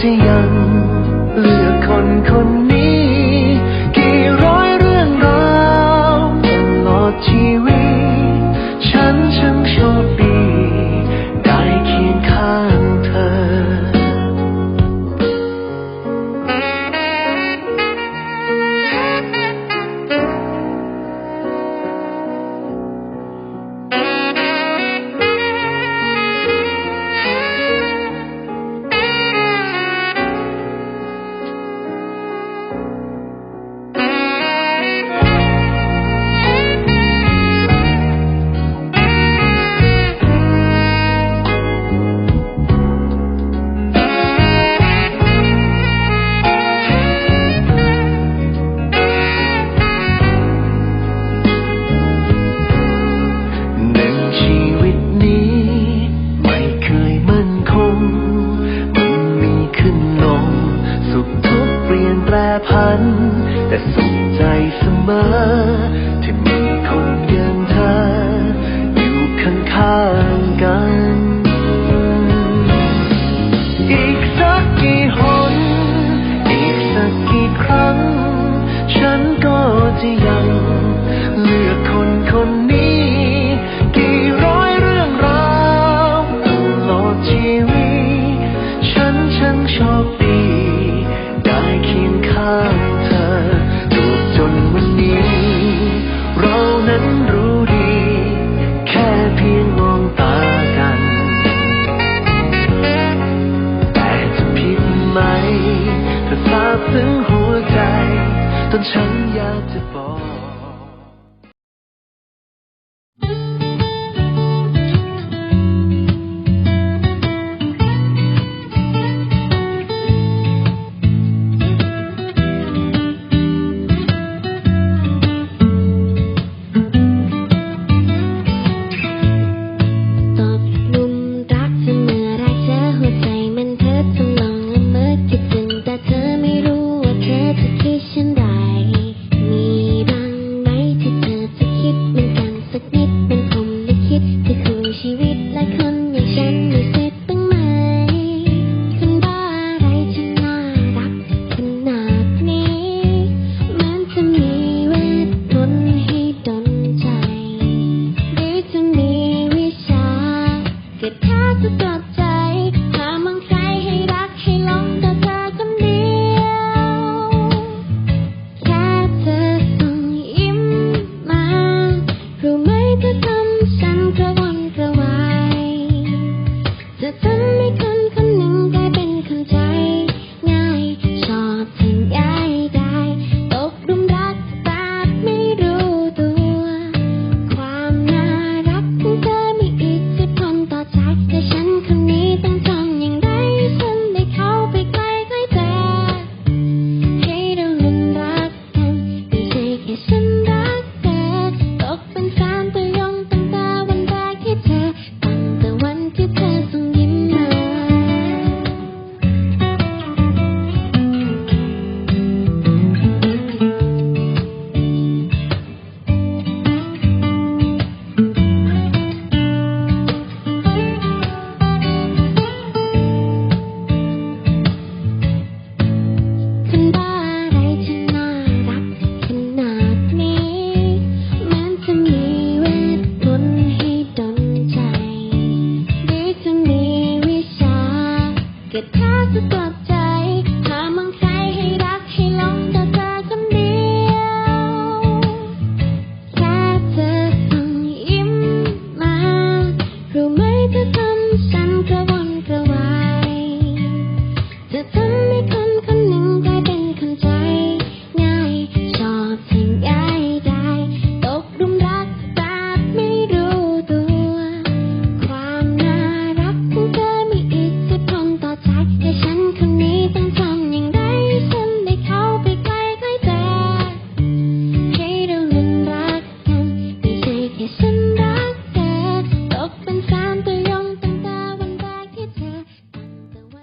这样。 แต่สุขใจเสมอ ที่มีคนอย่างเธอ อยู่ข้างๆกันอีก ถึงหัวใจ ตอนฉันอยากจะบอก